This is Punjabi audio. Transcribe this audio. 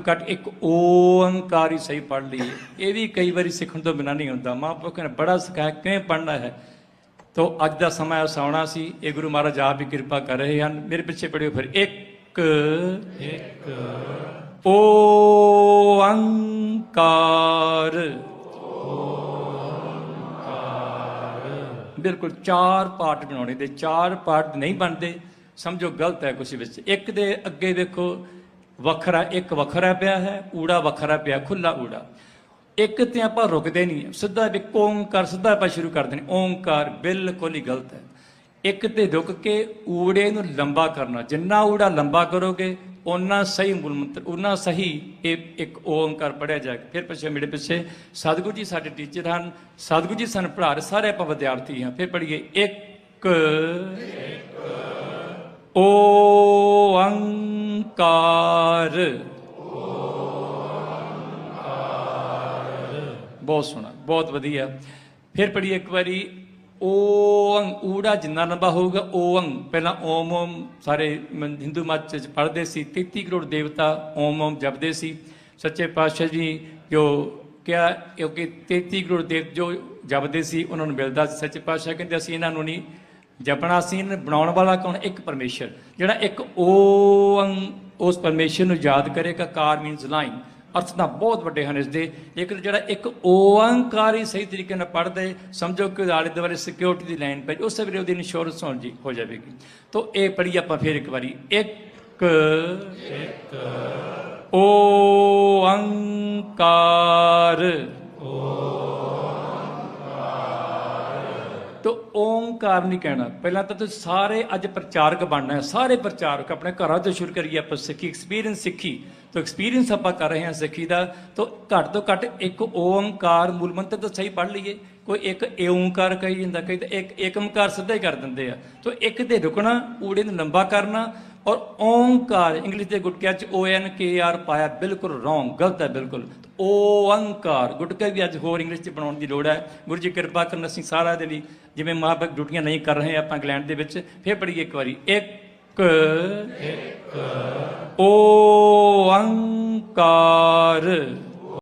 ਤੋਂ ਘੱਟ ਇੱਕ ਓੰਕਾਰ ਹੀ ਸਹੀ ਪੜ੍ਹ ਲਈਏ। ਇਹ ਵੀ ਕਈ ਵਾਰੀ ਸਿੱਖਣ ਤੋਂ ਬਿਨਾਂ ਨਹੀਂ ਹੁੰਦਾ। ਮਹਾਂਪੁਰਖ ਨੇ ਬੜਾ ਸਿਖਾਇਆ ਕਿਵੇਂ ਪੜ੍ਹਨਾ ਹੈ? ਤੋ ਅੱਜ ਦਾ ਸਮਾਂ ਆਉਣਾ ਸੀ। ਇਹ ਗੁਰੂ ਮਹਾਰਾਜ ਆਪ ਵੀ ਕਿਰਪਾ ਕਰ ਰਹੇ ਹਨ। ਮੇਰੇ ਪਿੱਛੇ ਪੜਿਓ ਫਿਰ। ਇੱਕ ਇੱਕ ਓੰਕਾਰ ਬਿਲਕੁਲ ਚਾਰ ਪਾਰਟ ਬਣਾਉਣੇ ਦੇ। ਚਾਰ ਪਾਰਟ ਨਹੀਂ ਬਣਦੇ। ਸਮਝੋ ਗਲਤ ਹੈ ਕੁਛ ਵਿੱਚ। ਇੱਕ ਦੇ ਅੱਗੇ ਵੇਖੋ। ਵੱਖਰਾ ਇੱਕ ਵੱਖਰਾ ਪਿਆ ਹੈ, ਊੜਾ ਵੱਖਰਾ ਪਿਆ ਖੁੱਲਾ ਊੜਾ। ਇੱਕ ਤੇ ਆਪਾਂ ਰੁਕਦੇ ਨਹੀਂ ਸਿੱਧਾ ਵੀ ਓੰਕਾਰ, ਸਿੱਧਾ ਆਪਾਂ ਸ਼ੁਰੂ ਕਰਦੇ ਨੇ, ਓੰਕਾਰ ਬਿਲਕੁਲ ਹੀ ਗਲਤ ਹੈ। ਇੱਕ ਤੇ ਰੁਕ ਕੇ ਊੜੇ ਨੂੰ ਲੰਬਾ ਕਰਨਾ, ਜਿੰਨਾ ਊੜਾ ਲੰਬਾ ਕਰੋਗੇ, ਓਨਾ ਸਹੀ ਮੂਲ ਮੰਤਰ, ਓਨਾ ਸਹੀ ਇਹ ਇੱਕ ਓੰਕਾਰ ਪੜਿਆ ਜਾ ਫਿਰ ਪਿੱਛੇ ਮੇਰੇ ਪਿੱਛੇ ਸਤਿਗੁਰੂ ਜੀ ਸਾਡੇ ਟੀਚਰ ਹਨ, ਸਤਿਗੁਰੂ ਜੀ ਸਾਨੂੰ ਪੜ੍ਹਾ ਰਹੇ, ਸਾਰੇ ਆਪਾਂ ਵਿਦਿਆਰਥੀ ਹਾਂ। ਫਿਰ ਪੜ੍ਹੀਏ, ਇੱਕ ਓੰਕਾਰ ਬਹੁਤ ਸੋਹਣਾ, ਬਹੁਤ ਵਧੀਆ। ਫਿਰ ਪੜ੍ਹੀਏ ਇੱਕ ਵਾਰੀ ਓੰ ਊੜਾ ਜਿੰਨਾ ਲੰਬਾ ਹੋਊਗਾ ਓੰ ਪਹਿਲਾਂ ਓਮ ਓਮ, ਸਾਰੇ ਹਿੰਦੂ ਮਤ ਚ ਪੜ੍ਹਦੇ ਸੀ 33 ਕਰੋੜ ਦੇਵਤਾ ਓਮ ਓਮ ਜਪਦੇ ਸੀ। ਸੱਚੇ ਪਾਤਸ਼ਾਹ ਜੀ, ਜੋ ਕਿਹਾ, ਕਿਉਂਕਿ 33 ਕਰੋੜ ਦੇਵ ਜੋ ਜਪਦੇ ਸੀ, ਉਹਨਾਂ ਨੂੰ ਮਿਲਦਾ ਸੀ। ਸੱਚੇ ਪਾਤਸ਼ਾਹ ਕਹਿੰਦੇ ਅਸੀਂ ਇਹਨਾਂ ਨੂੰ ਨਹੀਂ ਜਪਣਾ ਸੀ ਇਹਨੂੰ ਬਣਾਉਣ ਵਾਲਾ ਕੌਣ? ਇੱਕ ਪਰਮੇਸ਼ਰ ਜਿਹੜਾ ਇੱਕ ਓੰ ਉਸ ਪਰਮੇਸ਼ਰ ਨੂੰ ਯਾਦ ਕਰੇਗਾ ਕਾਰ ਮੀਨਸ ਲਾਈਨ ਅਰਥ ਤਾਂ ਬਹੁਤ ਵੱਡੇ ਹਨ ਇਸ ਦੇ ਲੇਕਿਨ ਜਿਹੜਾ ਇੱਕ ਓੰਕਾਰ ਹੀ ਸਹੀ ਤਰੀਕੇ ਨਾਲ ਪੜ੍ਹਦੇ ਸਮਝੋ ਕਿ ਆਲੇ ਦੁਆਲੇ ਸਿਕਿਉਰਿਟੀ ਦੀ ਲਾਈਨ ਪੈ ਉਸੇ ਵੇਲੇ ਉਹਦੀ ਇੰਸ਼ੋਰੈਂਸ ਹੋਣ ਜੀ ਹੋ ਜਾਵੇਗੀ। ਤੋਂ ਇਹ ਪੜ੍ਹੀ ਆਪਾਂ ਫਿਰ ਇੱਕ ਵਾਰੀ। ਇੱਕ ਇੱਕ ਓੰਕਾਰ ਤੋ ਓੰਕਾਰ ਨਹੀਂ ਕਹਿਣਾ। ਪਹਿਲਾਂ ਤਾਂ ਤੁਸੀਂ ਸਾਰੇ ਅੱਜ ਪ੍ਰਚਾਰਕ ਬਣਨਾ ਹੈ। ਸਾਰੇ ਪ੍ਰਚਾਰਕ ਆਪਣੇ ਘਰਾਂ ਤੋਂ ਸ਼ੁਰੂ ਕਰੀਏ ਆਪਾਂ ਸਿੱਖੀ ਐਕਸਪੀਰੀਅੰਸ ਸਿੱਖੀ। ਤੋ ਐਕਸਪੀਰੀਅੰਸ ਆਪਾਂ ਕਰ ਰਹੇ ਹਾਂ ਸਿੱਖੀ ਦਾ, ਤੋ ਘੱਟ ਤੋਂ ਘੱਟ ਇੱਕ ਓੰਕਾਰ ਮੂਲ ਮੰਤਰ ਤਾਂ ਸਹੀ ਪੜ੍ਹ ਲਈਏ। ਕੋਈ ਇੱਕ ਏਓੰਕਾਰ ਕਹੀ ਜਾਂਦਾ, ਕਈ ਤਾਂ ਇੱਕ ਏਕਮਕਾਰ ਸਿੱਧਾ ਹੀ ਕਰ ਦਿੰਦੇ ਆ। ਤੋ ਇੱਕ ਤੇ ਰੁਕਣਾ, ਊੜੇ ਨੂੰ ਲੰਬਾ ਕਰਨਾ ਔਰ ਓੰਕਾਰ ਇੰਗਲਿਸ਼ ਦੇ ਗੁਟਕਿਆਂ ਚ ਓ ਐਨ ਕੇ ਆਰ ਪਾਇਆ ਬਿਲਕੁਲ ਰੋਂਗ ਗਲਤ ਹੈ ਬਿਲਕੁਲ। ਓੰਕਾਰ ਗੁਟਕੇ ਵੀ ਅੱਜ ਹੋਰ ਇੰਗਲਿਸ਼ ਚ ਬਣਾਉਣ ਦੀ ਲੋੜ ਹੈ। ਗੁਰੂ ਜੀ ਕਿਰਪਾ ਕਰਨ ਅਸੀਂ ਸਾਰਾ ਦੇ ਲਈ, ਜਿਵੇਂ ਮਹਾਂਪੁਰਖ ਡਿਊਟੀਆਂ ਨਹੀਂ ਕਰ ਰਹੇ ਆਪਾਂ ਇੰਗਲੈਂਡ ਦੇ ਵਿੱਚ, ਫੇਰ ਪੜੀਏ ਇੱਕ ਵਾਰੀ। ਇੱਕ ਇੱਕ ਓੰਕਾਰ